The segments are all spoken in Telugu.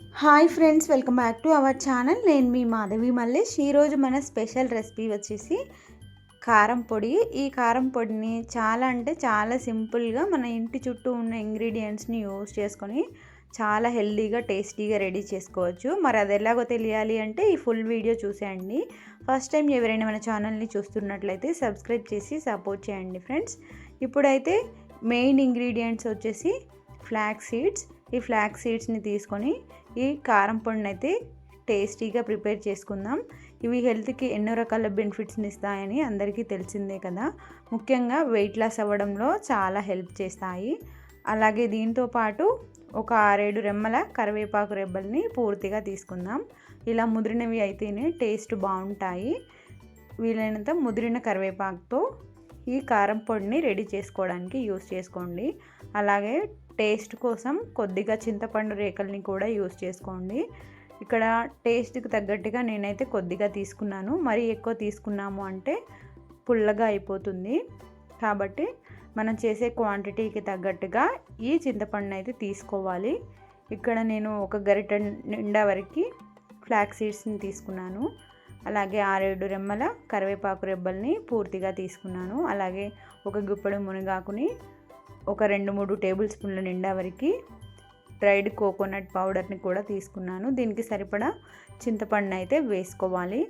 Hi friends welcome back to our channel. నేను మీ మాధవి మల్లేష్. ఈరోజు మన స్పెషల్ రెసిపీ వచ్చేసి కారం పొడి. ఈ కారం పొడిని చాలా అంటే చాలా సింపుల్గా మన ఇంటి చుట్టూ ఉన్న ఇంగ్రీడియంట్స్ని యూస్ చేసుకొని చాలా హెల్దీగా టేస్టీగా రెడీ చేసుకోవచ్చు. మరి అది ఎలాగో తెలియాలి అంటే ఈ ఫుల్ వీడియో చూసేయండి. ఫస్ట్ టైం ఎవరైనా మన ఛానల్ని చూస్తున్నట్లయితే సబ్స్క్రైబ్ చేసి సపోర్ట్ చేయండి ఫ్రెండ్స్. ఇప్పుడైతే మెయిన్ ఇంగ్రీడియంట్స్ వచ్చేసి ఫ్లాక్ సీడ్స్. ఈ ఫ్లాక్ సీడ్స్ని తీసుకొని ఈ కారం పొడిని అయితే టేస్టీగా ప్రిపేర్ చేసుకుందాం. ఇవి హెల్త్కి ఎన్నో రకాల బెనిఫిట్స్ని ఇస్తాయని అందరికీ తెలిసిందే కదా. ముఖ్యంగా వెయిట్ లాస్ అవ్వడంలో చాలా హెల్ప్ చేస్తాయి. అలాగే దీంతో పాటు ఒక ఆరేడు రెమ్మల కరివేపాకు రెబ్బల్ని పూర్తిగా తీసుకుందాం. ఇలా ముదిరినవి అయితేనే టేస్ట్ బాగుంటాయి. వీలైనంత ముదిరిన కరివేపాకుతో ఈ కారం పొడిని రెడీ చేసుకోవడానికి యూస్ చేసుకోండి. అలాగే టేస్ట్ కోసం కొద్దిగా చింతపండు రేకల్ని కూడా యూస్ చేసుకోండి. ఇక్కడ టేస్ట్కి తగ్గట్టుగా నేనైతే కొద్దిగా తీసుకున్నాను. మరీ ఎక్కువ తీసుకున్నాము అంటే పుల్లగా అయిపోతుంది. కాబట్టి మనం చేసే క్వాంటిటీకి తగ్గట్టుగా ఈ చింతపండుని అయితే తీసుకోవాలి. ఇక్కడ నేను ఒక గరిట నిండా వరకు ఫ్లాక్ సీడ్స్ని తీసుకున్నాను. అలాగే ఆరేడు రెమ్మల కరివేపాకు రెబ్బల్ని పూర్తిగా తీసుకున్నాను. అలాగే ఒక గుప్పడు మునగాకుని ఒక రెండు మూడు టేబుల్ స్పూన్ల నిండా వరకు డ్రైడ్ కోకోనట్ పౌడర్ని కూడా తీసుకున్నాను. దీనికి సరిపడా చింతపండు అయితే వేసుకోవాలి.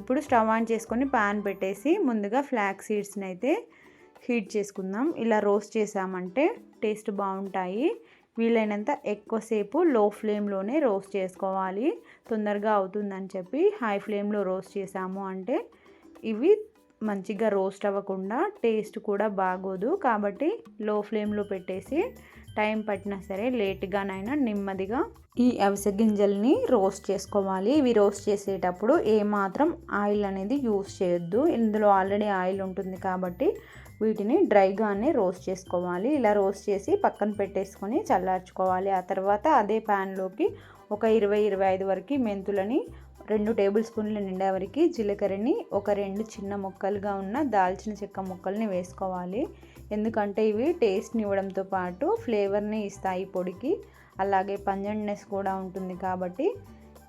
ఇప్పుడు స్టవ్ ఆన్ చేసుకొని పాన్ పెట్టేసి ముందుగా ఫ్లాక్ సీడ్స్ని అయితే హీట్ చేసుకుందాం. ఇలా రోస్ట్ చేసామంటే టేస్ట్ బాగుంటాయి. వీలైనంత ఎక్కువసేపు లో ఫ్లేమ్లోనే రోస్ట్ చేసుకోవాలి. తొందరగా అవుతుందని చెప్పి హై ఫ్లేమ్లో రోస్ట్ చేసాము అంటే ఇవి మంచిగా రోస్ట్ అవ్వకుండా టేస్ట్ కూడా బాగోదు. కాబట్టి లో ఫ్లేమ్లో పెట్టేసి టైం పట్టినా సరే లేట్గానైనా నెమ్మదిగా ఈ అవిసె గింజల్ని రోస్ట్ చేసుకోవాలి. ఇవి రోస్ట్ చేసేటప్పుడు ఏమాత్రం ఆయిల్ అనేది యూస్ చేయొద్దు. ఇందులో ఆల్రెడీ ఆయిల్ ఉంటుంది కాబట్టి వీటిని డ్రైగానే రోస్ట్ చేసుకోవాలి. ఇలా రోస్ట్ చేసి పక్కన పెట్టేసుకొని చల్లార్చుకోవాలి. ఆ తర్వాత అదే ప్యాన్లోకి ఒక ఇరవై ఇరవై ఐదు వరకు మెంతులని రెండు టేబుల్ స్పూన్ల నిండా వరకు జీలకర్రని ఒక రెండు చిన్న ముక్కలుగా ఉన్న దాల్చిన చెక్క ముక్కల్ని వేసుకోవాలి. ఎందుకంటే ఇవి టేస్ట్ని ఇవ్వడంతో పాటు ఫ్లేవర్ని ఇస్తాయి పొడికి. అలాగే పంజండ్నెస్ కూడా ఉంటుంది కాబట్టి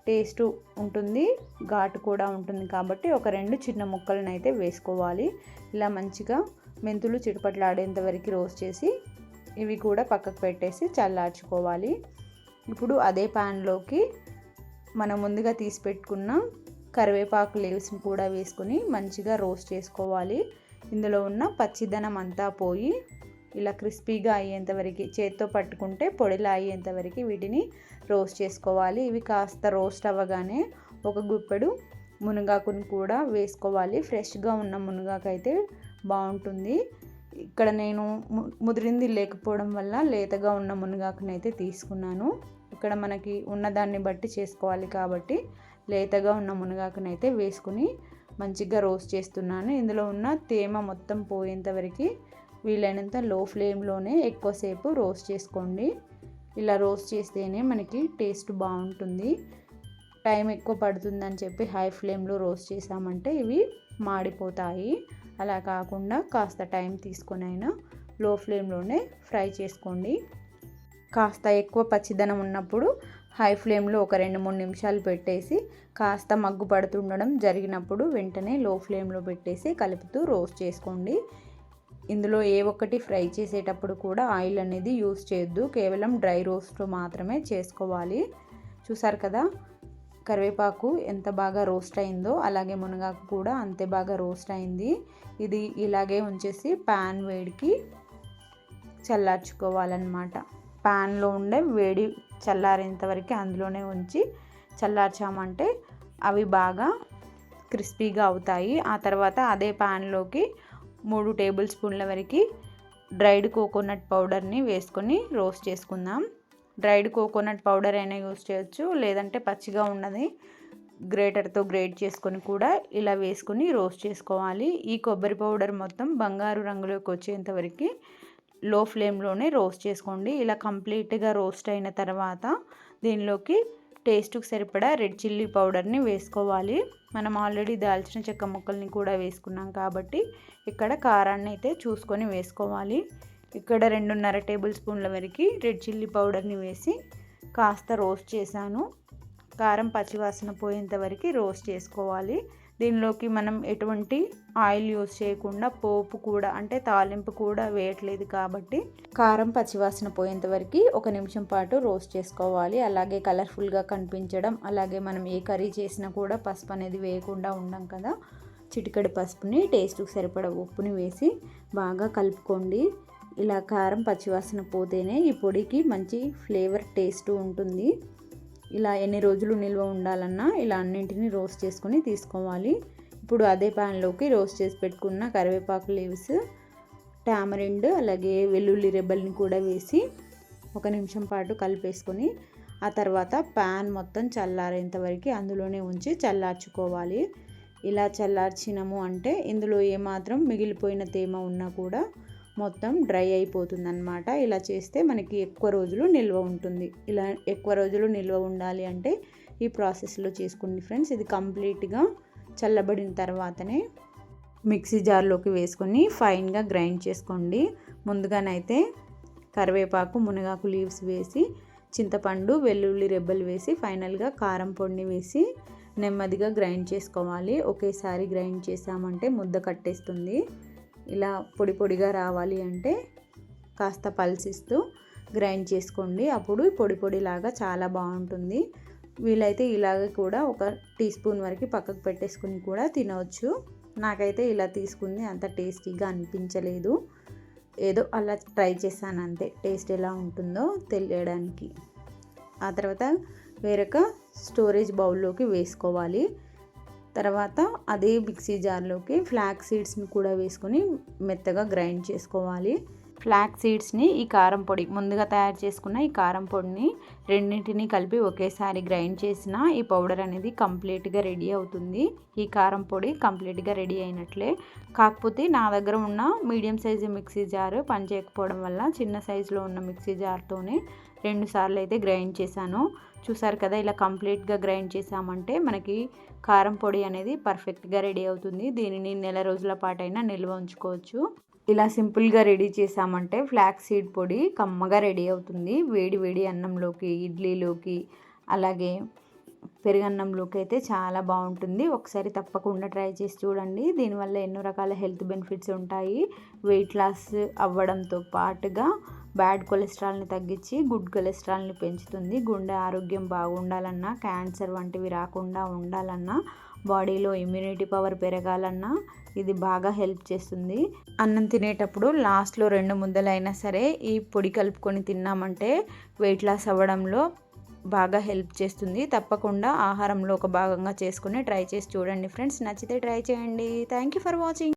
టేస్ట్ ఉంటుంది ఘాటు కూడా ఉంటుంది కాబట్టి ఒక రెండు చిన్న ముక్కలను అయితే వేసుకోవాలి. ఇలా మంచిగా మెంతులు చిటపట్లాడేంత వరకు రోస్ట్ చేసి ఇవి కూడా పక్కకు పెట్టేసి చల్లార్చుకోవాలి. ఇప్పుడు అదే ప్యాన్లోకి మనం ముందుగా తీసి పెట్టుకున్న కరివేపాకు లీవ్స్ని కూడా వేసుకొని మంచిగా రోస్ట్ చేసుకోవాలి. ఇందులో ఉన్న పచ్చిదనం అంతా పోయి ఇలా క్రిస్పీగా అయ్యేంత వరకు చేత్తో పట్టుకుంటే పొడిలా అయ్యేంత వరకు వీటిని రోస్ట్ చేసుకోవాలి. ఇవి కాస్త రోస్ట్ అవ్వగానే ఒక గుప్పెడు మునగాకుని కూడా వేసుకోవాలి. ఫ్రెష్గా ఉన్న మునగాకైతే బాగుంటుంది. ఇక్కడ నేను ముదిరింది లేకపోవడం వల్ల లేతగా ఉన్న మునగాకునైతే తీసుకున్నాను. ఇక్కడ మనకి ఉన్నదాన్ని బట్టి చేసుకోవాలి కాబట్టి లేతగా ఉన్న మునగాకుని అయితే వేసుకుని మంచిగా రోస్ట్ చేస్తున్నాను. ఇందులో ఉన్న తేమ మొత్తం పోయేంత వరకు వీలైనంత లో ఫ్లేమ్లోనే ఎక్కువసేపు రోస్ట్ చేసుకోండి. ఇలా రోస్ట్ చేస్తేనే మనకి టేస్ట్ బాగుంటుంది. టైం ఎక్కువ పడుతుందని చెప్పి హై ఫ్లేమ్లో రోస్ట్ చేసామంటే ఇవి మాడిపోతాయి. అలా కాకుండా కాస్త టైం తీసుకొని అయినా లో ఫ్లేమ్లోనే ఫ్రై చేసుకోండి. కాస్త ఎక్కువ పచ్చిదనం ఉన్నప్పుడు హై ఫ్లేమ్లో ఒక రెండు మూడు నిమిషాలు పెట్టేసి కాస్త మగ్గు పడుతుండడం జరిగినప్పుడు వెంటనే లో ఫ్లేమ్లో పెట్టేసి కలుపుతూ రోస్ట్ చేసుకోండి. ఇందులో ఏ ఒక్కటి ఫ్రై చేసేటప్పుడు కూడా ఆయిల్ అనేది యూస్ చేయొద్దు. కేవలం డ్రై రోస్ట్ మాత్రమే చేసుకోవాలి. చూసారు కదా? కరివేపాకు ఎంత బాగా రోస్ట్ అయిందో అలాగే మునగాకు కూడా అంతే బాగా రోస్ట్ అయింది. ఇది ఇలాగే ఉంచేసి ప్యాన్ వేడికి చల్లార్చుకోవాలన్నమాట. ప్యాన్లో ఉండే వేడి చల్లారేంత వరకు అందులోనే ఉంచి చల్లార్చామంటే అవి బాగా క్రిస్పీగా అవుతాయి. ఆ తర్వాత అదే ప్యాన్లోకి మూడు టేబుల్ స్పూన్ల వరకు డ్రైడ్ కోకోనట్ పౌడర్ని వేసుకొని రోస్ట్ చేసుకుందాం. డ్రైడ్ కోకోనట్ పౌడర్ అయినా యూస్ చేయొచ్చు లేదంటే పచ్చిగా ఉన్నది గ్రేటర్తో గ్రేట్ చేసుకొని కూడా ఇలా వేసుకొని రోస్ట్ చేసుకోవాలి. ఈ కొబ్బరి పౌడర్ మొత్తం బంగారు రంగులోకి వచ్చేంత వరకు లో ఫ్లేమ్లోనే రోస్ట్ చేసుకోండి. ఇలా కంప్లీట్గా రోస్ట్ అయిన తర్వాత దీనిలోకి టేస్ట్కి సరిపడా రెడ్ చిల్లీ పౌడర్ని వేసుకోవాలి. మనం ఆల్రెడీ దాల్చిన చెక్క ముక్కల్ని కూడా వేసుకున్నాం కాబట్టి ఇక్కడ కారాన్ని అయితే చూసుకొని వేసుకోవాలి. ఇక్కడ రెండున్నర టేబుల్ స్పూన్ల వరకు రెడ్ చిల్లీ పౌడర్ని వేసి కాస్త రోస్ట్ చేశాను. కారం పచ్చివాసన పోయేంత వరకు రోస్ట్ చేసుకోవాలి. దీనిలోకి మనం ఎటువంటి ఆయిల్ యూస్ చేయకుండా పోపు కూడా అంటే తాలింపు కూడా వేయట్లేదు కాబట్టి కారం పచ్చివాసన పోయేంత వరకు ఒక నిమిషం పాటు రోస్ట్ చేసుకోవాలి. అలాగే కలర్ఫుల్గా కనిపించడం అలాగే మనం ఏ కర్రీ చేసినా కూడా పసుపు అనేది వేయకుండా ఉండం కదా. చిటికడి పసుపుని టేస్ట్కి సరిపడ ఉప్పుని వేసి బాగా కలుపుకోండి. ఇలా కారం పచ్చివాసన పోతేనే ఈ పొడికి మంచి ఫ్లేవర్ టేస్ట్ ఉంటుంది. ఇలా ఎన్ని రోజులు నిల్వ ఉండాలన్నా ఇలా అన్నింటినీ రోస్ట్ చేసుకొని తీసుకోవాలి. ఇప్పుడు అదే ప్యాన్లోకి రోస్ట్ చేసి పెట్టుకున్న కరివేపాకు లీవ్స్ టామరిండ్ అలాగే వెల్లుల్లి రెబ్బల్ని కూడా వేసి ఒక నిమిషం పాటు కలిపేసుకొని ఆ తర్వాత ప్యాన్ మొత్తం చల్లారేంత వరకు అందులోనే ఉంచి చల్లార్చుకోవాలి. ఇలా చల్లార్చినాము అంటే ఇందులో ఏమాత్రం మిగిలిపోయిన తేమ ఉన్నా కూడా మొత్తం డ్రై అయిపోతుంది అనమాట ఇలా చేస్తే మనకి ఎక్కువ రోజులు నిల్వ ఉంటుంది. ఇలా ఎక్కువ రోజులు నిల్వ ఉండాలి అంటే ఈ ప్రాసెస్లో చేసుకోండి ఫ్రెండ్స్. ఇది కంప్లీట్గా చల్లబడిన తర్వాతనే మిక్సీ జార్లోకి వేసుకొని ఫైన్గా గ్రైండ్ చేసుకోండి. ముందుగానైతే కరివేపాకు మునగాకు లీవ్స్ వేసి చింతపండు వెల్లుల్లి రెబ్బలు వేసి ఫైనల్గా కారం పొడిని వేసి నెమ్మదిగా గ్రైండ్ చేసుకోవాలి. ఒకేసారి గ్రైండ్ చేసామంటే ముద్ద కట్టేస్తుంది. ఇలా పొడి పొడిగా రావాలి అంటే కాస్త పల్సిస్తూ గ్రైండ్ చేసుకోండి. అప్పుడు పొడి పొడిలాగా చాలా బాగుంటుంది. వీలైతే ఇలాగ కూడా ఒక టీ స్పూన్ వరకు పక్కకు పెట్టేసుకుని కూడా తినవచ్చు నాకైతే ఇలా తీసుకుంది అంత టేస్టీగా అనిపించలేదు. ఏదో అలా ట్రై చేశాను అంతే. టేస్ట్ ఎలా ఉంటుందో తెలియడానికి. ఆ తర్వాత వేరొక స్టోరేజ్ బౌల్లోకి వేసుకోవాలి. తర్వాత అదే మిక్సీ జార్లోకి ఫ్లాక్ సీడ్స్ని కూడా వేసుకొని మెత్తగా గ్రైండ్ చేసుకోవాలి. ఫ్లాక్ సీడ్స్ని ఈ కారం పొడి ముందుగా తయారు చేసుకున్న ఈ కారం పొడిని రెండింటిని కలిపి ఒకేసారి గ్రైండ్ చేసిన ఈ పౌడర్ అనేది కంప్లీట్గా రెడీ అవుతుంది. ఈ కారం పొడి కంప్లీట్గా రెడీ అయినట్లే. కాకపోతే నా దగ్గర ఉన్న మీడియం సైజు మిక్సీ జారు పనిచేయకపోవడం వల్ల చిన్న సైజులో ఉన్న మిక్సీ జార్తోనే రెండు సార్లు అయితే గ్రైండ్ చేశాను. చూసారు కదా ఇలా కంప్లీట్గా గ్రైండ్ చేసామంటే మనకి కారం పొడి అనేది పర్ఫెక్ట్గా రెడీ అవుతుంది. దీనిని నెల రోజుల పాటైనా నిల్వ ఉంచుకోవచ్చు. ఇలా సింపుల్గా రెడీ చేసామంటే ఫ్లాక్ సీడ్ పొడి కమ్మగా రెడీ అవుతుంది. వేడి వేడి అన్నంలోకి ఇడ్లీలోకి అలాగే పెరుగన్నంలోకి అయితే చాలా బాగుంటుంది. ఒకసారి తప్పకుండా ట్రై చేసి చూడండి. దీనివల్ల ఎన్నో రకాల హెల్త్ బెనిఫిట్స్ ఉంటాయి. వెయిట్ లాస్ అవ్వడంతో పాటుగా బ్యాడ్ కొలెస్ట్రాల్ని తగ్గించి గుడ్ కొలెస్ట్రాల్ని పెంచుతుంది. గుండె ఆరోగ్యం బాగుండాలన్నా క్యాన్సర్ వంటివి రాకుండా ఉండాలన్నా బాడీలో ఇమ్యూనిటీ పవర్ పెరగాలన్నా ఇది బాగా హెల్ప్ చేస్తుంది. అన్నం తినేటప్పుడు లాస్ట్లో రెండు ముద్దలైనా సరే ఈ పొడి కలుపుకొని తిన్నామంటే వెయిట్ లాస్ అవ్వడంలో బాగా హెల్ప్ చేస్తుంది. తప్పకుండా ఆహారంలో ఒక భాగంగా చేసుకుని ట్రై చేసి చూడండి ఫ్రెండ్స్. నచ్చితే ట్రై చేయండి. Thank you for watching.